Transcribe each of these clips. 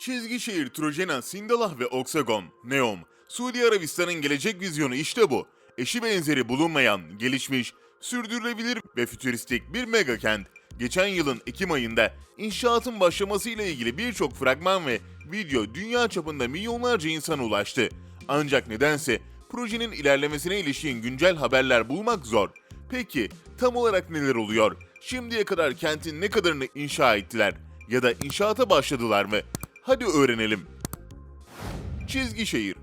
Çizgi şehir Trojena, Sindalah ve Oksagon, Neom. Suudi Arabistan'ın gelecek vizyonu işte bu. Eşi benzeri bulunmayan, gelişmiş, sürdürülebilir ve fütüristik bir mega kent. Geçen yılın Ekim ayında inşaatın başlamasıyla ilgili birçok fragman ve video dünya çapında milyonlarca insana ulaştı. Ancak nedense projenin ilerlemesine ilişkin güncel haberler bulmak zor. Peki tam olarak neler oluyor? Şimdiye kadar kentin ne kadarını inşa ettiler? Ya da inşaata başladılar mı? Hadi öğrenelim. Çizgi şehir.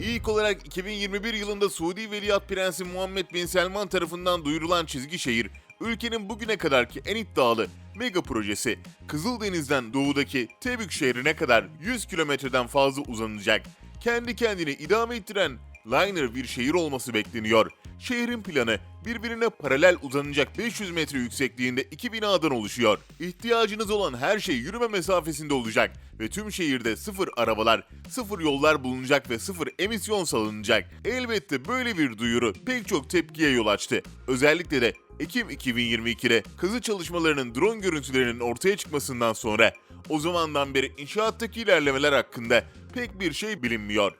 İlk olarak 2021 yılında Suudi Veliaht Prensi Muhammed Bin Selman tarafından duyurulan çizgi şehir, ülkenin bugüne kadarki en iddialı mega projesi. Kızıldeniz'den doğudaki Tebük şehrine kadar 100 kilometreden fazla uzanacak. Kendi kendini idame ettiren liner bir şehir olması bekleniyor. Şehrin planı birbirine paralel uzanacak 500 metre yüksekliğinde iki binadan oluşuyor. İhtiyacınız olan her şey yürüme mesafesinde olacak ve tüm şehirde sıfır arabalar, sıfır yollar bulunacak ve sıfır emisyon salınacak. Elbette böyle bir duyuru pek çok tepkiye yol açtı. Özellikle de Ekim 2022'de kazı çalışmalarının drone görüntülerinin ortaya çıkmasından sonra o zamandan beri inşaattaki ilerlemeler hakkında pek bir şey bilinmiyor.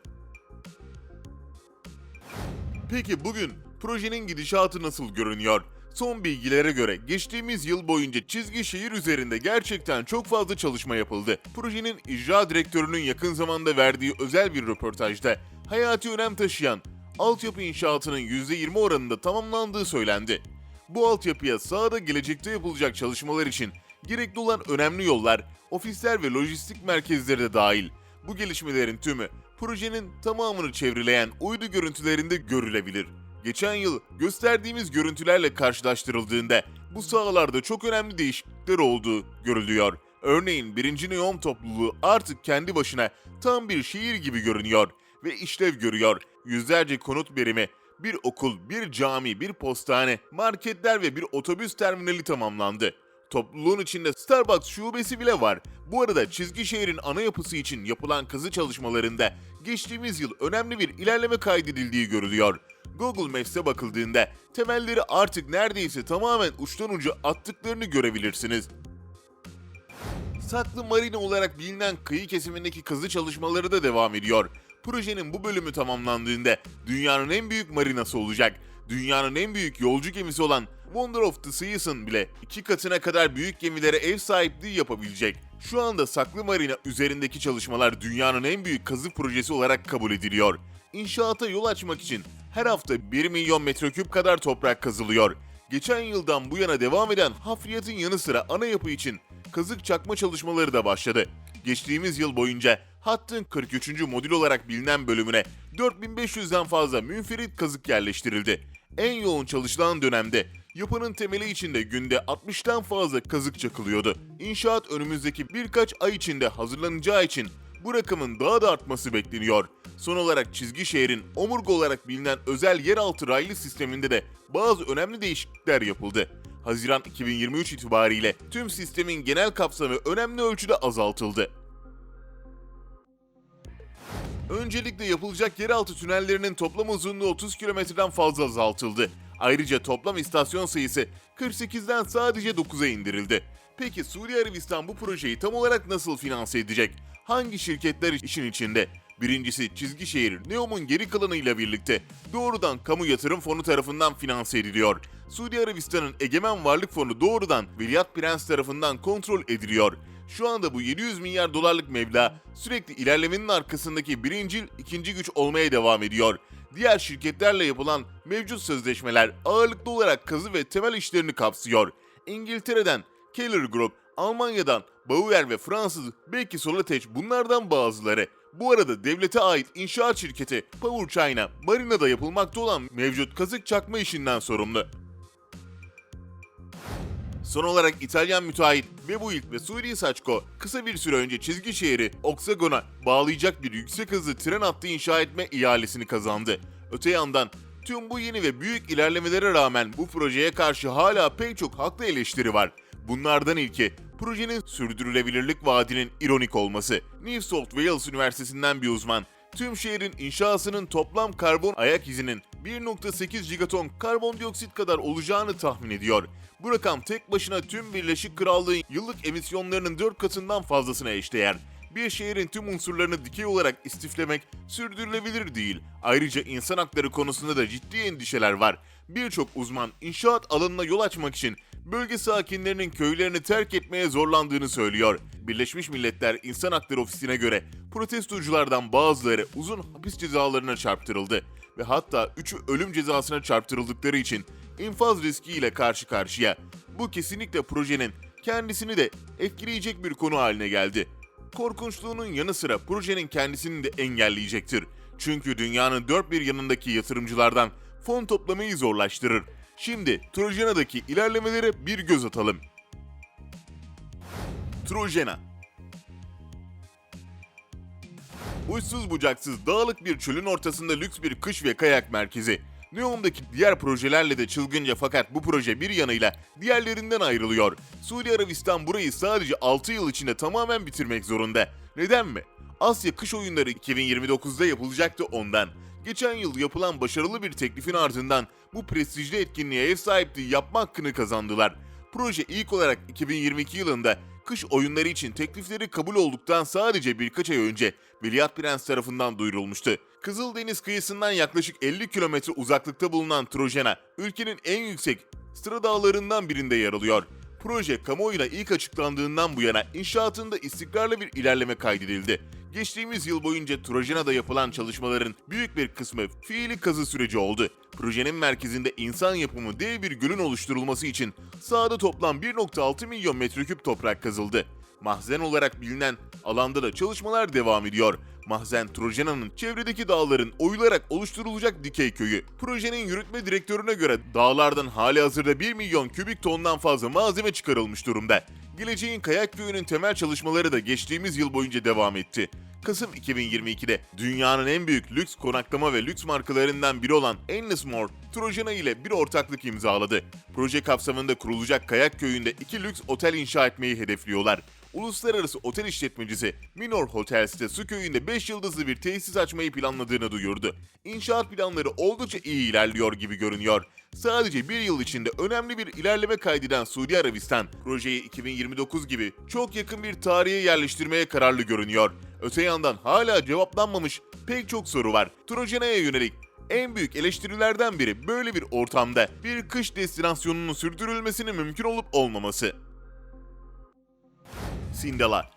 Peki bugün projenin gidişatı nasıl görünüyor? Son bilgilere göre geçtiğimiz yıl boyunca çizgi şehir üzerinde gerçekten çok fazla çalışma yapıldı. Projenin icra direktörünün yakın zamanda verdiği özel bir röportajda hayati önem taşıyan altyapı inşaatının %20 oranında tamamlandığı söylendi. Bu altyapıya sahada gelecekte yapılacak çalışmalar için gerekli olan önemli yollar, ofisler ve lojistik merkezleri de dahil. Bu gelişmelerin tümü projenin tamamını çevreleyen uydu görüntülerinde görülebilir. Geçen yıl gösterdiğimiz görüntülerle karşılaştırıldığında bu sahalarda çok önemli değişiklikler olduğu görülüyor. Örneğin 1. Neom topluluğu artık kendi başına tam bir şehir gibi görünüyor ve işlev görüyor. Yüzlerce konut birimi, bir okul, bir cami, bir postane, marketler ve bir otobüs terminali tamamlandı. Topluluğun içinde Starbucks şubesi bile var. Bu arada çizgi şehrin ana yapısı için yapılan kazı çalışmalarında geçtiğimiz yıl önemli bir ilerleme kaydedildiği görülüyor. Google Maps'e bakıldığında temelleri artık neredeyse tamamen uçtan uca attıklarını görebilirsiniz. Saklı Marina olarak bilinen kıyı kesimindeki kazı çalışmaları da devam ediyor. Projenin bu bölümü tamamlandığında dünyanın en büyük marinası olacak. Dünyanın en büyük yolcu gemisi olan Wonder of the Seas'ın bile iki katına kadar büyük gemilere ev sahipliği yapabilecek. Şu anda Saklı Marina üzerindeki çalışmalar dünyanın en büyük kazı projesi olarak kabul ediliyor. İnşaata yol açmak için her hafta 1 milyon metreküp kadar toprak kazılıyor. Geçen yıldan bu yana devam eden hafriyatın yanı sıra ana yapı için kazık çakma çalışmaları da başladı. Geçtiğimiz yıl boyunca hattın 43. modül olarak bilinen bölümüne 4500'den fazla münferit kazık yerleştirildi. En yoğun çalışılan dönemde yapının temeli içinde günde 60'tan fazla kazık çakılıyordu. İnşaat önümüzdeki birkaç ay içinde hazırlanacağı için bu rakamın daha da artması bekleniyor. Son olarak çizgi şehrin omurga olarak bilinen özel yeraltı raylı sisteminde de bazı önemli değişiklikler yapıldı. Haziran 2023 itibariyle tüm sistemin genel kapsamı önemli ölçüde azaltıldı. Öncelikle yapılacak yeraltı tünellerinin toplam uzunluğu 30 kilometreden fazla azaltıldı. Ayrıca toplam istasyon sayısı 48'den sadece 9'a indirildi. Peki Suudi Arabistan bu projeyi tam olarak nasıl finanse edecek? Hangi şirketler işin içinde? Birincisi çizgi şehir Neom'un geri kalanıyla birlikte doğrudan kamu yatırım fonu tarafından finanse ediliyor. Suudi Arabistan'ın egemen varlık fonu doğrudan Veliaht Prens tarafından kontrol ediliyor. Şu anda bu 700 milyar dolarlık meblağ sürekli ilerlemenin arkasındaki birincil, ikinci güç olmaya devam ediyor. Diğer şirketlerle yapılan mevcut sözleşmeler ağırlıklı olarak kazı ve temel işlerini kapsıyor. İngiltere'den Keller Group, Almanya'dan Bauer ve Fransız belki Solateç bunlardan bazıları. Bu arada devlete ait inşaat şirketi Power China, marinada yapılmakta olan mevcut kazık çakma işinden sorumlu. Son olarak İtalyan müteahhit Webuild ve Suri Saçko kısa bir süre önce çizgi şehri Oksagon'a bağlayacak bir yüksek hızlı tren hattı inşa etme ihalesini kazandı. Öte yandan tüm bu yeni ve büyük ilerlemelere rağmen bu projeye karşı hala pek çok haklı eleştiri var. Bunlardan ilki projenin sürdürülebilirlik vaadinin ironik olması. New South Wales Üniversitesi'nden bir uzman tüm şehrin inşasının toplam karbon ayak izinin 1.8 gigaton karbondioksit kadar olacağını tahmin ediyor. Bu rakam tek başına tüm Birleşik Krallığın yıllık emisyonlarının 4 katından fazlasına eşdeğer. Bir şehrin tüm unsurlarını dikey olarak istiflemek sürdürülebilir değil. Ayrıca insan hakları konusunda da ciddi endişeler var. Birçok uzman inşaat alanına yol açmak için bölge sakinlerinin köylerini terk etmeye zorlandığını söylüyor. Birleşmiş Milletler İnsan Hakları Ofisi'ne göre protestoculardan bazıları uzun hapis cezalarına çarptırıldı ve hatta üçü ölüm cezasına çarptırıldıkları için infaz riskiyle karşı karşıya. Bu kesinlikle projenin kendisini de etkileyecek bir konu haline geldi. Korkunçluğunun yanı sıra projenin kendisini de engelleyecektir. Çünkü dünyanın dört bir yanındaki yatırımcılardan fon toplamayı zorlaştırır. Şimdi Trojana'daki ilerlemelere bir göz atalım. Trojana Uçsuz bucaksız dağlık bir çölün ortasında lüks bir kış ve kayak merkezi. Neom'daki diğer projelerle de çılgınca fakat bu proje bir yanıyla diğerlerinden ayrılıyor. Suudi Arabistan burayı sadece 6 yıl içinde tamamen bitirmek zorunda. Neden mi? Asya Kış Oyunları 2029'da yapılacaktı ondan. Geçen yıl yapılan başarılı bir teklifin ardından bu prestijli etkinliğe ev sahipliği yapma hakkını kazandılar. Proje ilk olarak 2022 yılında kış oyunları için teklifleri kabul olduktan sadece birkaç ay önce Veliaht Prens tarafından duyurulmuştu. Kızıldeniz kıyısından yaklaşık 50 kilometre uzaklıkta bulunan Trojena, ülkenin en yüksek Sıra dağlarından birinde yer alıyor. Proje kamuoyuna ilk açıklandığından bu yana inşaatında istikrarlı bir ilerleme kaydedildi. Geçtiğimiz yıl boyunca Trojana'da yapılan çalışmaların büyük bir kısmı fiili kazı süreci oldu. Projenin merkezinde insan yapımı dev bir gölün oluşturulması için sahada toplam 1.6 milyon metreküp toprak kazıldı. Mahzen olarak bilinen alanda da çalışmalar devam ediyor. Mahzen Trojana'nın çevredeki dağların oyularak oluşturulacak dikey köyü. Projenin yürütme direktörüne göre dağlardan hali hazırda 1 milyon kübik tondan fazla malzeme çıkarılmış durumda. Geleceğin kayak köyünün temel çalışmaları da geçtiğimiz yıl boyunca devam etti. Kasım 2022'de dünyanın en büyük lüks konaklama ve lüks markalarından biri olan Endlessmore, Trojana ile bir ortaklık imzaladı. Proje kapsamında kurulacak kayak köyünde iki lüks otel inşa etmeyi hedefliyorlar. Uluslararası otel işletmecisi Minor Hotels'te su köyünde 5 yıldızlı bir tesis açmayı planladığını duyurdu. İnşaat planları oldukça iyi ilerliyor gibi görünüyor. Sadece bir yıl içinde önemli bir ilerleme kaydeden Suudi Arabistan, projeyi 2029 gibi çok yakın bir tarihe yerleştirmeye kararlı görünüyor. Öte yandan hala cevaplanmamış pek çok soru var. Trojana'ya yönelik en büyük eleştirilerden biri böyle bir ortamda bir kış destinasyonunun sürdürülmesinin mümkün olup olmaması. Sindala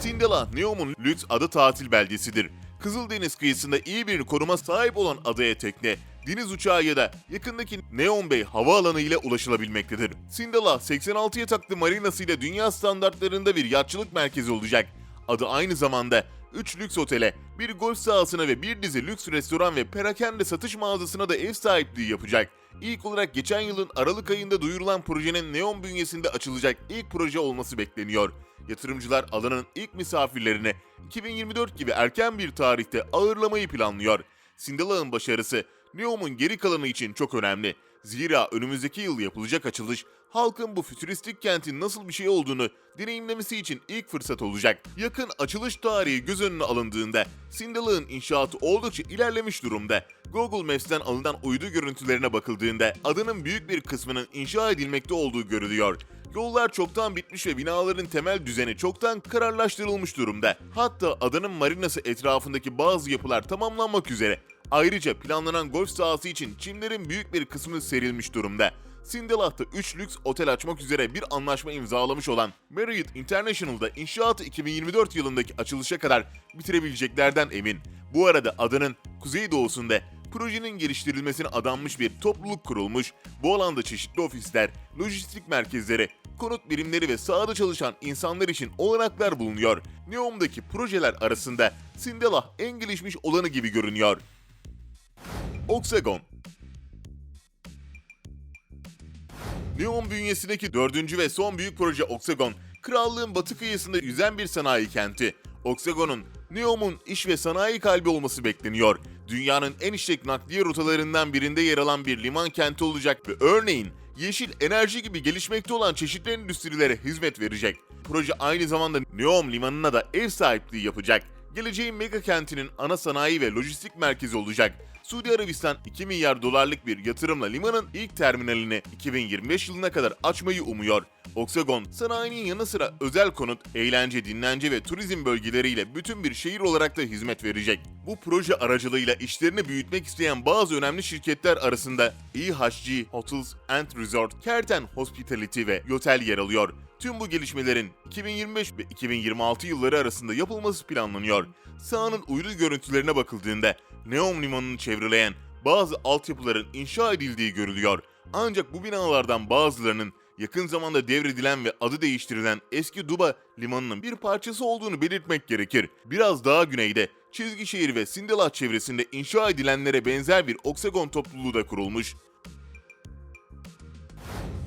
Sindala, Neom'un lüks ada tatil beldesidir. Kızıldeniz kıyısında iyi bir koruma sahip olan adaya tekne, deniz uçağı ya da yakındaki Neon Bay havaalanı ile ulaşılabilmektedir. Sindala, 86 yataklı marinasıyla dünya standartlarında bir yatçılık merkezi olacak. Adı aynı zamanda 3 lüks otele, bir golf sahasına ve bir dizi lüks restoran ve perakende satış mağazasına da ev sahipliği yapacak. İlk olarak geçen yılın Aralık ayında duyurulan projenin Neon bünyesinde açılacak ilk proje olması bekleniyor. Yatırımcılar alanın ilk misafirlerini 2024 gibi erken bir tarihte ağırlamayı planlıyor. Sindala'nın başarısı Neom'un geri kalanı için çok önemli. Zira önümüzdeki yıl yapılacak açılış halkın bu fütüristik kentin nasıl bir şey olduğunu deneyimlemesi için ilk fırsat olacak. Yakın açılış tarihi göz önüne alındığında Sindala'nın inşaatı oldukça ilerlemiş durumda. Google Maps'ten alınan uydu görüntülerine bakıldığında adanın büyük bir kısmının inşa edilmekte olduğu görülüyor. Yollar çoktan bitmiş ve binaların temel düzeni çoktan kararlaştırılmış durumda. Hatta adanın marinası etrafındaki bazı yapılar tamamlanmak üzere. Ayrıca planlanan golf sahası için çimlerin büyük bir kısmı serilmiş durumda. Sindelah'ta 3 lüks otel açmak üzere bir anlaşma imzalamış olan Marriott International'da inşaatı 2024 yılındaki açılışa kadar bitirebileceklerden emin. Bu arada adanın kuzeydoğusunda projenin geliştirilmesine adanmış bir topluluk kurulmuş. Bu alanda çeşitli ofisler, lojistik merkezleri, konut birimleri ve sahada çalışan insanlar için olanaklar bulunuyor. Neom'daki projeler arasında Sindelah en gelişmiş olanı gibi görünüyor. Oxagon Neon bünyesindeki dördüncü ve son büyük proje Oxagon, krallığın batı kıyısında yüzen bir sanayi kenti. Oxagon'un Neom'un iş ve sanayi kalbi olması bekleniyor. Dünyanın en işlek nakliye rotalarından birinde yer alan bir liman kenti olacak ve örneğin yeşil enerji gibi gelişmekte olan çeşitli endüstrilere hizmet verecek. Proje aynı zamanda Neom limanına da ev sahipliği yapacak. geleceğin mega kentinin ana sanayi ve lojistik merkezi olacak. Suudi Arabistan 2 milyar dolarlık bir yatırımla limanın ilk terminalini 2025 yılına kadar açmayı umuyor. Oksagon, sanayinin yanı sıra özel konut, eğlence, dinlence ve turizm bölgeleriyle bütün bir şehir olarak da hizmet verecek. Bu proje aracılığıyla işlerini büyütmek isteyen bazı önemli şirketler arasında IHG Hotels and Resort, Kerten Hospitality ve Yotel yer alıyor. Tüm bu gelişmelerin 2025 ve 2026 yılları arasında yapılması planlanıyor. Sahanın uydu görüntülerine bakıldığında Neom Limanı'nı çevreleyen bazı altyapıların inşa edildiği görülüyor. Ancak bu binalardan bazılarının yakın zamanda devredilen ve adı değiştirilen eski Duba limanının bir parçası olduğunu belirtmek gerekir. Biraz daha güneyde Çizgişehir ve Sindalat çevresinde inşa edilenlere benzer bir oksagon topluluğu da kurulmuş.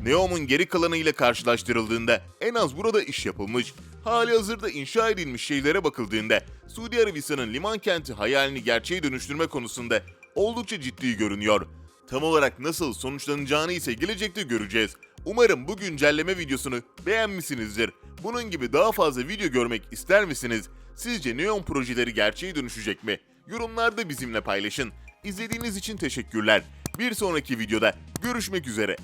Neom'un geri kalanıyla karşılaştırıldığında en az burada iş yapılmış. Hali hazırda inşa edilmiş şeylere bakıldığında Suudi Arabistan'ın liman kenti hayalini gerçeğe dönüştürme konusunda oldukça ciddi görünüyor. Tam olarak nasıl sonuçlanacağını ise gelecekte göreceğiz. Umarım bu güncelleme videosunu beğenmişsinizdir. Bunun gibi daha fazla video görmek ister misiniz? Sizce Neon projeleri gerçeğe dönüşecek mi? Yorumlarda bizimle paylaşın. İzlediğiniz için teşekkürler. Bir sonraki videoda görüşmek üzere.